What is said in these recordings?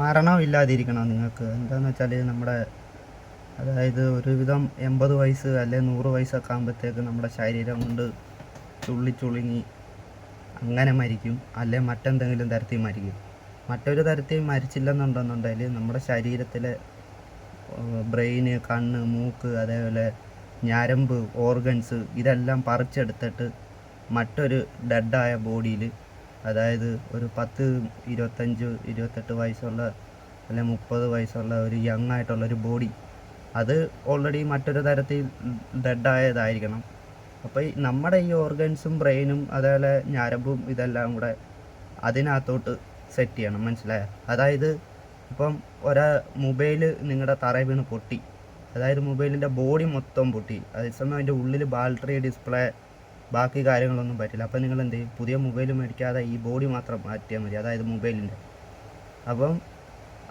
മരണമില്ലാതിരിക്കണം നിങ്ങൾക്ക്. എന്താണെന്ന് വെച്ചാൽ നമ്മുടെ അതായത് ഒരുവിധം എൺപത് വയസ്സ് അല്ലെങ്കിൽ നൂറ് വയസ്സൊക്കെ ആകുമ്പോഴത്തേക്ക് നമ്മുടെ ശരീരം കൊണ്ട് ചുള്ളി ചുളുങ്ങി അങ്ങനെ മരിക്കും. അല്ലെങ്കിൽ മറ്റെന്തെങ്കിലും തരത്തിൽ മരിക്കും. മറ്റൊരു തരത്തിൽ മരിച്ചില്ലെന്നുണ്ടെന്നുണ്ടെങ്കിൽ നമ്മുടെ ശരീരത്തിലെ ബ്രെയിന് കണ്ണ് മൂക്ക് അതേപോലെ ഞരമ്പ് ഓർഗൻസ് ഇതെല്ലാം പറിച്ചെടുത്തിട്ട് മറ്റൊരു ഡെഡായ ബോഡിയിൽ അതായത് ഒരു പത്ത് ഇരുപത്തഞ്ച് ഇരുപത്തെട്ട് വയസ്സുള്ള അല്ലെങ്കിൽ മുപ്പത് വയസ്സുള്ള ഒരു യങ് ആയിട്ടുള്ള ഒരു ബോഡി അത് ഓൾറെഡി മറ്റൊരു തരത്തിൽ ഡെഡായതായിരിക്കണം അപ്പോൾ നമ്മുടെ ഈ ഓർഗൻസും ബ്രെയിനും അതേപോലെ ഞരമ്പും ഇതെല്ലാം കൂടെ അതിനകത്തോട്ട് സെറ്റ് ചെയ്യണം. മനസ്സിലായ? അതായത് ഇപ്പം ഒരാ മൊബൈൽ നിങ്ങളുടെ തറയിൽ വീണ് പൊട്ടി. അതായത് മൊബൈലിന്റെ ബോഡി മൊത്തം പൊട്ടി. അതേസമയം അതിന്റെ ഉള്ളിൽ ബാറ്ററി ഡിസ്പ്ലേ ബാക്കി കാര്യങ്ങളൊന്നും പറ്റില്ല. അപ്പോൾ നിങ്ങൾ എന്ത് ചെയ്യും? പുതിയ മൊബൈൽ മേടിക്കാതെ ഈ ബോഡി മാത്രം മാറ്റിയാൽ മതി. അതായത് മൊബൈലിന്റെ അപ്പം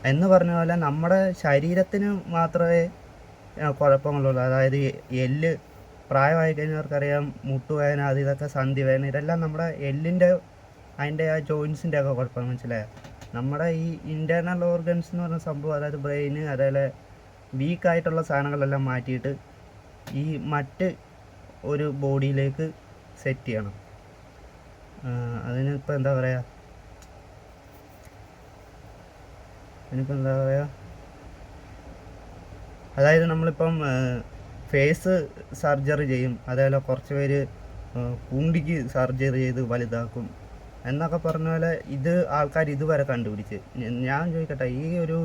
എന്ന് പറഞ്ഞ പോലെ നമ്മുടെ ശരീരത്തിന് മാത്രമേ കുഴപ്പങ്ങളുള്ളൂ. അതായത് എല്ല് പ്രായമായി കഴിഞ്ഞവർക്കറിയാം മുട്ടുവേദന അത് ഇതൊക്കെ സന്ധി വേദന ഇതെല്ലാം നമ്മുടെ എല്ലിന്റെ അതിന്റെ ആ ജോയിൻസിന്റെ ഒക്കെ കുഴപ്പം മനസ്സിലായോ? നമ്മുടെ ഈ ഇന്റേർണൽ ഓർഗൻസ് എന്ന് പറഞ്ഞ സംഭവം അതായത് ബ്രെയിന് അതേപോലെ വീക്കായിട്ടുള്ള സാധനങ്ങളെല്ലാം മാറ്റിയിട്ട് ഈ മറ്റ് ഒരു ബോഡിയിലേക്ക് സെറ്റ് ചെയ്യണം. അതിനിപ്പോൾ എന്താ പറയുക അതിനിപ്പോൾ എന്താ പറയുക അതായത് നമ്മളിപ്പം ഫേസ് സർജറി ചെയ്യും. അതേപോലെ കുറച്ച് പേര് കൂണ്ടിക്ക് സർജറി ചെയ്ത് വലുതാക്കും. എന്നൊക്കെ പറഞ്ഞ പോലെ ഇത് ആൾക്കാർ ഇതുവരെ കണ്ടുപിടിച്ച്. ഞാൻ ചോദിക്കട്ടെ ഈ ഒരു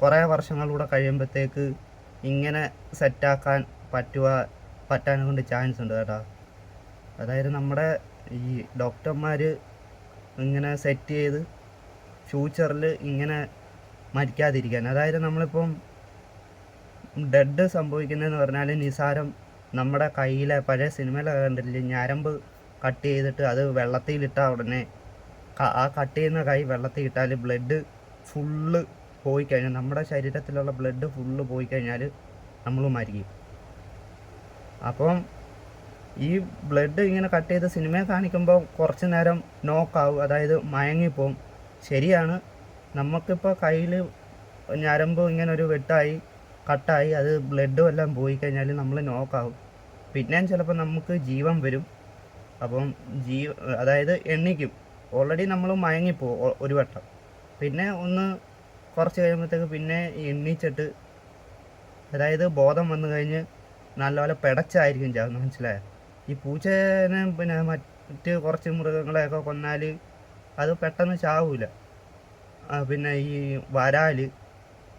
കുറേ വർഷങ്ങളിലൂടെ കഴിയുമ്പോഴത്തേക്ക് ഇങ്ങനെ സെറ്റാക്കാൻ പറ്റുക പറ്റാനെ കൊണ്ട് ചാൻസ് ഉണ്ട് കേട്ടോ. അതായത് നമ്മുടെ ഈ ഡോക്ടർമാർ ഇങ്ങനെ സെറ്റ് ചെയ്ത് ഫ്യൂച്ചറിൽ ഇങ്ങനെ മരിക്കാതിരിക്കാൻ. അതായത് നമ്മളിപ്പം ഡെഡ് സംഭവിക്കുന്നതെന്ന് പറഞ്ഞാൽ നിസാരം നമ്മുടെ കയ്യിലെ പഴയ സിനിമയിലൊക്കെ കണ്ടില്ലേ ഞരമ്പ് കട്ട് ചെയ്തിട്ട് അത് വെള്ളത്തിലിട്ടാൽ ഉടനെ ആ കട്ട് ചെയ്യുന്ന കൈ വെള്ളത്തിൽ ഇട്ടാൽ ബ്ലഡ് ഫുള്ള് പോയി കഴിഞ്ഞാൽ നമ്മുടെ ശരീരത്തിലുള്ള ബ്ലഡ് ഫുള്ള് പോയി കഴിഞ്ഞാൽ നമ്മൾ മരിക്കും. അപ്പം ഈ ബ്ലഡ് ഇങ്ങനെ കട്ട് ചെയ്ത് സിനിമയെ കാണിക്കുമ്പോൾ കുറച്ച് നേരം നോക്കാവും അതായത് മയങ്ങിപ്പോവും. ശരിയാണ്. നമുക്കിപ്പോൾ കയ്യിൽ ഞരമ്പ് ഇങ്ങനെ ഒരു വെട്ടായി കട്ടായി അത് ബ്ലഡും എല്ലാം പോയി കഴിഞ്ഞാൽ നമ്മൾ നോക്കാവും പിന്നെയും ചിലപ്പോൾ നമുക്ക് ജീവൻ വരും. അപ്പം ജീ അതായത് എണ്ണിക്കും. ഓൾറെഡി നമ്മൾ മയങ്ങിപ്പോവും ഒരു വട്ടം. പിന്നെ ഒന്ന് കുറച്ച് കഴിയുമ്പോഴത്തേക്ക് പിന്നെ എണ്ണിച്ചിട്ട് അതായത് ബോധം വന്നു കഴിഞ്ഞ് നല്ലപോലെ പിടച്ചായിരിക്കും ചാവുന്നത് മനസ്സിലായോ? ഈ പൂച്ചേനെ പിന്നെ മറ്റ് കുറച്ച് മൃഗങ്ങളെയൊക്കെ കൊന്നാൽ അത് പെട്ടെന്ന് ചാവൂല. പിന്നെ ഈ വരാൽ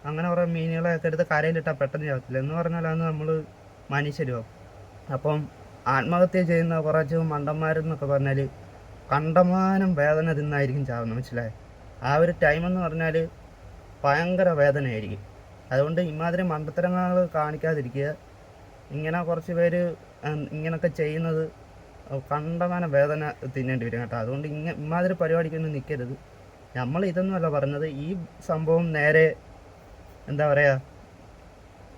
അങ്ങനെ കുറേ മീനുകളെയൊക്കെ എടുത്ത് കരയിലിട്ടാൽ പെട്ടെന്ന് ചാവത്തില്ല. എന്ന് പറഞ്ഞാലാണ് നമ്മൾ മനുഷ്യരും അപ്പം ആത്മഹത്യ ചെയ്യുന്ന കുറച്ച് മണ്ടന്മാരെന്നൊക്കെ പറഞ്ഞാൽ കണ്ടമാനം വേദന തിന്നായിരിക്കും ചാവുന്നത് മനസ്സിലായത് ആ ഒരു ടൈം എന്ന് പറഞ്ഞാൽ ഭയങ്കര വേദനയായിരിക്കും. അതുകൊണ്ട് ഇമാതിരി മണ്ടത്തരങ്ങൾ കാണിക്കാതിരിക്കുക. ഇങ്ങനെ കുറച്ച് പേര് ഇങ്ങനൊക്കെ ചെയ്യുന്നത് കണ്ടമാനം വേദന തിന്നേണ്ടി വരും കേട്ടോ. അതുകൊണ്ട് ഇങ്ങനെ ഇമാതിരി പരിപാടിക്കൊന്നും നിൽക്കരുത് നമ്മൾ ഇതൊന്നുമല്ല പറഞ്ഞത് ഈ സംഭവം നേരെ എന്താ പറയുക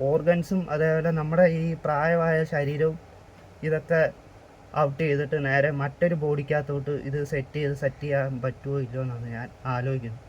ഓർഗൻസും അതേപോലെ നമ്മുടെ ഈ പ്രായമായ ശരീരവും ഇതൊക്കെ ഔട്ട് ചെയ്തിട്ട് നേരെ മറ്റൊരു ബോഡിക്കകത്തോട്ട് ഇത് സെറ്റ് ചെയ്ത് സെറ്റ് ചെയ്യാൻ പറ്റുമോ ഇല്ലയോ എന്നാണ് ഞാൻ ആലോചിക്കുന്നത്.